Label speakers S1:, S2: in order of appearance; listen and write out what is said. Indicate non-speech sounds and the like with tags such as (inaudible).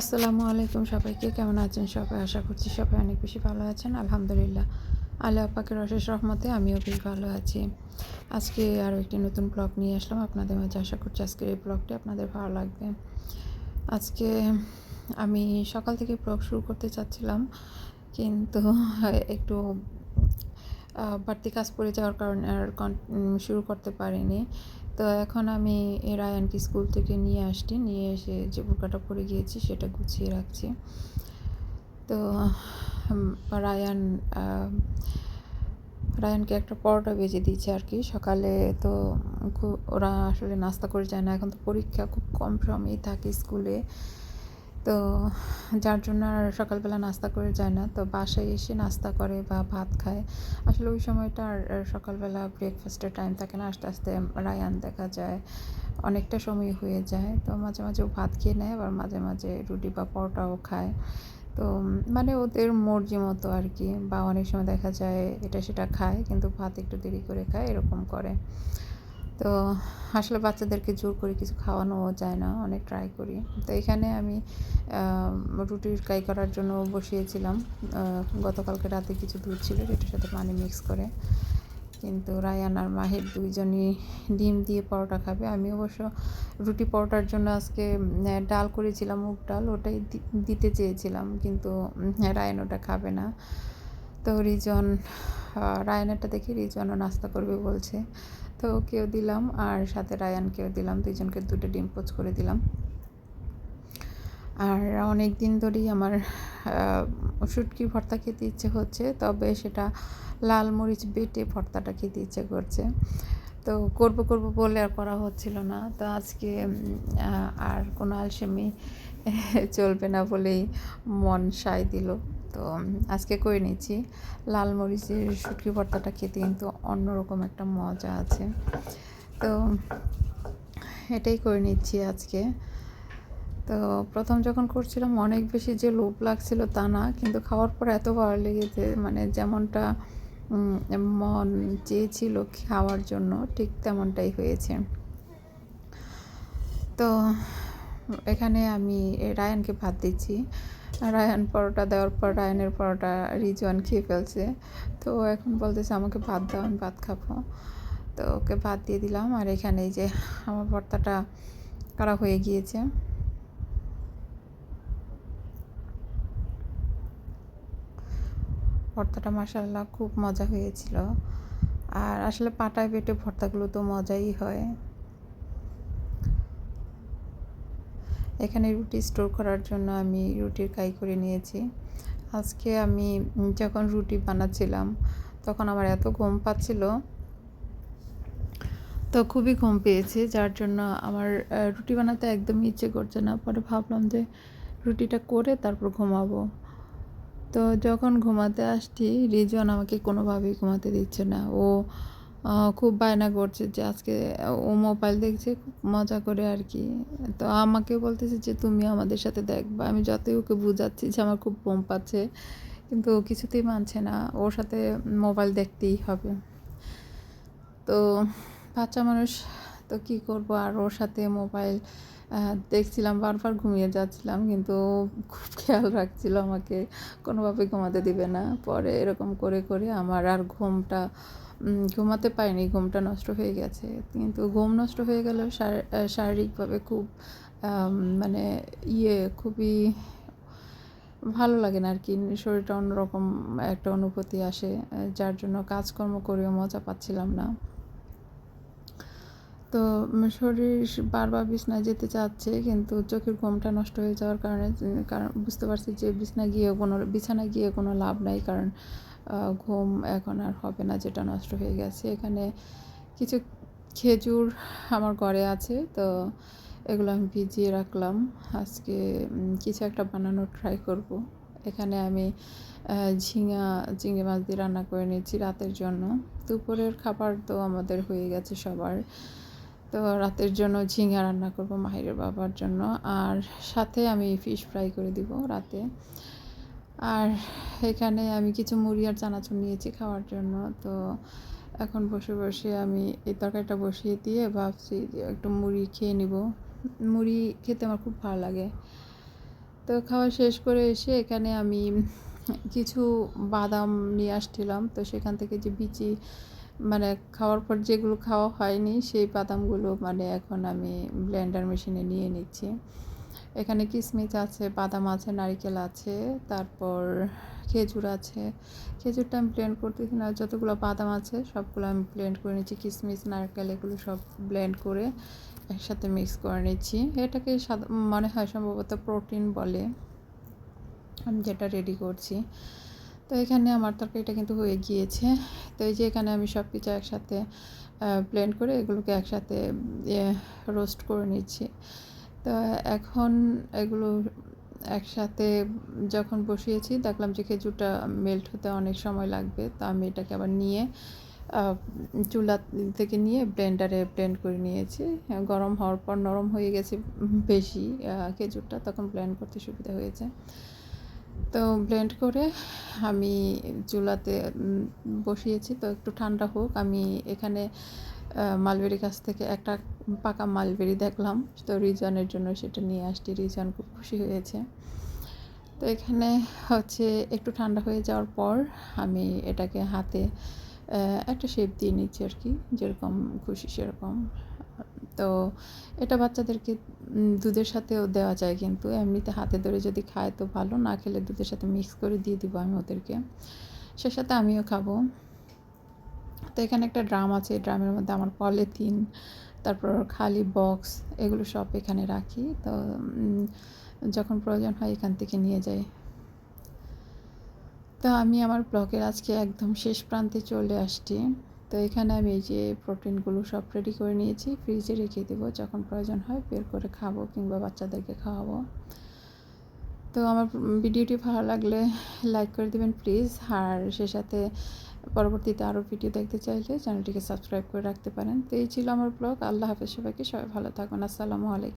S1: আসসালামু আলাইকুম সবাইকে, কেমন আছেন সবাই? আশা করছি সবাই অনেক বেশি ভালো আছেন। আলহামদুলিল্লাহ, আল্লাহ পাকের অশেষ রহমতে আমিও বেশ ভালো আছি। আজকে আরও একটি নতুন ব্লগ নিয়ে আসলাম আপনাদের মাঝে। আশা করছি আজকের এই ব্লগটি আপনাদের ভালো লাগবে। আজকে আমি সকাল থেকে ব্লগ শুরু করতে চাচ্ছিলাম, কিন্তু একটু বাড়তি কাজ পড়ে যাওয়ার কারণে আর শুরু করতে পারিনি। তো এখন আমি রায়ানকে স্কুল থেকে নিয়ে আসছি। নিয়ে এসে যে বোরকাটা পরে গিয়েছি সেটা গুছিয়ে রাখছি। তো রায়ান রায়ানকে একটা পরোটা বেজে দিয়েছে আর কি। সকালে তো ওরা আসলে নাস্তা করে যায় না। এখন তো পরীক্ষা খুব কম সময়ই থাকে স্কুলে। তো যার জন্য আর সকালবেলা নাস্তা করে যায় না। তো বাসায় এসে নাস্তা করে বা ভাত খায়। আসলে ওই সময়টা আর সকালবেলা ব্রেকফাস্টের টাইম থাকে না। আস্তে আস্তে রায়ান দেখা যায়। অনেকটা সময় হয়ে যায়। তো মাঝে মাঝে ও ভাত খেয়ে নেয়। আবার মাঝে মাঝে রুটি বা পরোটাও খায়। তো মানে ওদের মর্জি মতো আর কি। বা অনেক সময় দেখা যায় এটা সেটা খায়, কিন্তু ভাত একটু দেরি করে খায়, এরকম করে। তো আসলে বাচ্চাদেরকে জোর করে কিছু খাওয়ানোও যায় না, অনেক ট্রাই করি। তো এখানে আমি রুটির কাই করার জন্য বসিয়েছিলাম। গতকালকে রাতে কিছু দুধ ছিল সেটার সাথে পানি মিক্স করে। কিন্তু রায়ান আর মাহির দুইজনই ডিম দিয়ে পরোটা খাবে। আমি অবশ্য রুটি পরোটার জন্য আজকে ডাল করেছিলাম, মুগ ডাল, ওটাই দিতে চেয়েছিলাম। কিন্তু রায়ান ওটা খাবে না। তো রিজন রায়ানেরটা দেখে রিজনও নাস্তা করবে বলছে। তো ওকেও দিলাম আর সাথে রায়ানকেও দিলাম, দুইজনকে দুটো ডিম পোচ করে দিলাম। আর অনেক দিন ধরেই আমার শুটকি ভর্তা খেতে ইচ্ছে হচ্ছে, তবে সেটা লাল মরিচ বেটে ভর্তাটা খেতে ইচ্ছে করছে। তো করব করব বলে আর করা হচ্ছিল না। তো আজকে আর কোনো আলসেমি চলবে না বলেই মন সায় দিল। তো আজকে করে নিচ্ছি। লাল মরিচের শুটকি ভর্তাটা খেতে কিন্তু অন্যরকম একটা মজা আছে। তো এটাই করে নিচ্ছি আজকে। তো প্রথম যখন করছিলাম, অনেক বেশি যে লোভ লাগছিল তা না, কিন্তু খাওয়ার পর এত ভালো লেগেছে মানে যেমনটা মন চেয়েছিল খাওয়ার জন্য, ঠিক তেমনটাই হয়েছে। তো এখানে আমি রায়ানকে ভাত দিচ্ছি। রায়ান পরোটা দেওয়ার পর রায়ানের পরোটা রিজওয়ান খেয়ে ফেলছে। তো এখন বলতেছে, আমাকে ভাত দাও, আমি ভাত খাব। তো ওকে ভাত দিয়ে দিলাম। আর এখানে এই যে আমার ভর্তাটা করা হয়ে গিয়েছে। ভর্তাটা মাসাল্লাহ খুব মজা হয়েছিল। আর আসলে পাটায় বেটে ভর্তাগুলো তো মজাই হয়। এখানে রুটি স্টোর করার জন্য আমি রুটির কাই করে নিয়েছি। আজকে আমি যখন রুটি বানাচ্ছিলাম, তখন আমার এত ঘুম পাচ্ছিল, তো খুবই ঘুম পেয়েছে, যার জন্য আমার রুটি বানাতে একদমই ইচ্ছে করছে না। পরে ভাবলাম যে রুটিটা করে তারপর ঘুমাবো। তো যখন ঘুমাতে আসছি রিজন আমাকে কোনোভাবেই ঘুমাতে দিচ্ছে না। ও খুব বায়না করছে যে আজকে ও মোবাইল দেখছে, খুব মজা করে আর কি। তো আমাকে বলতেছে যে, তুমি আমাদের সাথে দেখবা। আমি যতই ওকে বুঝাচ্ছি যে আমার খুব বম পাচ্ছে, কিন্তু কিছুতেই মানছে না। ওর সাথে মোবাইল দেখতেই হবে। তো বাচ্চা মানুষ, তো কী করব? আর ওর সাথে মোবাইল দেখছিলাম, বারবার ঘুমিয়ে যাচ্ছিলাম, কিন্তু খুব (laughs) খেয়াল রাখছিল আমাকে, কোনোভাবে ঘুমাতে দিবে না। পরে এরকম করে করে আমার আর ঘুমটা ঘুমাতে পারিনি ঘুমটা নষ্ট হয়ে গেছে। কিন্তু ঘুম নষ্ট হয়ে গেলেও শার- শারীরিকভাবে খুব মানে ইয়ে খুবই ভালো লাগে না আর কি শরীরটা অন্যরকম একটা অনুভূতি আসে যার জন্য কাজকর্ম করেও মজা পাচ্ছিলাম না। তো শরীর বারবার বিছনায় যেতে চাচ্ছে, কিন্তু চোখের ঘুমটা নষ্ট হয়ে যাওয়ার কারণে কারণ বুঝতে পারছি যে বিছনা গিয়ে কোনো, বিছানায় গিয়ে কোনো লাভ নাই, কারণ ঘুম এখন আর হবে না, যেটা নষ্ট হয়ে গেছে। এখানে কিছু খেজুর আমার ঘরে আছে, তো এগুলো আমি ভিজিয়ে রাখলাম। আজকে কিছু একটা বানানোর ট্রাই করব। এখানে আমি ঝিঙা, চিংড়ি মাছ দিয়ে রান্না করে নিয়েছি রাতের জন্য। দুপুরের খাবার তো আমাদের হয়ে গেছে সবার। তো রাতের জন্য ঝিঙা রান্না করব মাহিরের বাবার জন্য। আর সাথে আমি ফিশ ফ্রাই করে দিব রাতে। আর এখানে আমি কিছু মুড়ি আর চানাচুর নিয়েছি খাওয়ার জন্য। তো এখন বসে বসে আমি এই তরকারিটা বসিয়ে দিয়ে ভাবছি যে একটু মুড়ি খেয়ে নিব। মুড়ি খেতে আমার খুব ভালো লাগে। তো খাওয়া শেষ করে এসে এখানে আমি কিছু বাদাম নিয়ে আসছিলাম। তো সেখান থেকে যে বিচি মানে খাওয়ার পর যেগুলো খাওয়া হয়নি, সেই বাদামগুলো মানে এখন আমি ব্লেন্ডার মেশিনে নিয়ে নিচ্ছি। এখানে কিশমিশ আছে, বাদাম আছে, নারিকেল আছে, তারপর খেজুর আছে। খেজুরটা আমি ব্লেন্ড করতেছি না, যতগুলো বাদাম আছে সবগুলো আমি ব্লেন্ড করে নিচ্ছি। কিশমিশ নারকেল এগুলো সব ব্লেন্ড করে একসাথে মিক্স করে নিচ্ছি। এটাকে মনে হয় সম্ভবত প্রোটিন বলে। আমি যেটা রেডি করছি। তো এখানে আমার তরকারিটা কিন্তু হয়ে গিয়েছে। তো এই যে এখানে আমি সব কিছু একসাথে ব্লেন্ড করে এগুলোকে একসাথে রোস্ট করে নিচ্ছি। তো এখন এগুলো একসাথে যখন বসিয়েছি, দেখলাম যে খেজুরটা মেল্ট হতে অনেক সময় লাগবে। তো আমি এটাকে আবার নিয়ে চুলা থেকে নিয়ে ব্লেন্ডারে ব্লেন্ড করে নিয়েছি। গরম হওয়ার পর নরম হয়ে গেছে বেশি খেজুরটা। তখন ব্লেন্ড করতে সুবিধা হয়েছে। তো ব্লেন্ড করে আমি চুলাতে বসিয়েছি। তো একটু ঠান্ডা হোক, আমি এখানে মালবেরি গাছ থেকে একটা পাকা মালবেরি দেখলাম। তো রিজনের জন্য সেটা নিয়ে আসছি। রিজন খুব খুশি হয়েছে। তো এখানে হচ্ছে একটু ঠান্ডা হয়ে যাওয়ার পর আমি এটাকে হাতে একটা শেপ দিয়ে নিচ্ছি আর কি। যেরকম খুশি সেরকম। তো এটা বাচ্চাদেরকে দুধের সাথেও দেওয়া যায় কিন্তু এমনিতে হাতে ধরে যদি খায় তো ভালো, না খেলে দুধের সাথে মিক্স করে দিয়ে দিব আমি ওদেরকে। সে সাথে আমিও খাব। তো এখানে একটা ড্রাম আছে ড্রামের মধ্যে আমার পলিথিন, তারপর খালি বক্স, এগুলো সব এখানে রাখি। তো যখন প্রয়োজন হয় এখান থেকে নিয়ে যাই। তো আমি আমার ব্লগের আজকে একদম শেষ প্রান্তে চলে আসছি। তো এখানে আমি এই যে প্রোটিনগুলো সব রেডি করে নিয়েছি ফ্রিজে রেখে দেবো। যখন প্রয়োজন হয় বের করে খাব কিংবা বাচ্চাদেরকে খাওয়াবো। তো আমার ভিডিওটি ভালো লাগলে লাইক করে দেবেন প্লিজ আর সে সাথে পরবর্তীতে আরও ভিডিও দেখতে চাইলে চ্যানেলটিকে সাবস্ক্রাইব করে রাখতে পারেন। তো এই ছিল আমার ব্লগ আল্লাহ হাফেজ সবাইকে। সবাই ভালো থাকুন। আসসালামু আলাইকুম।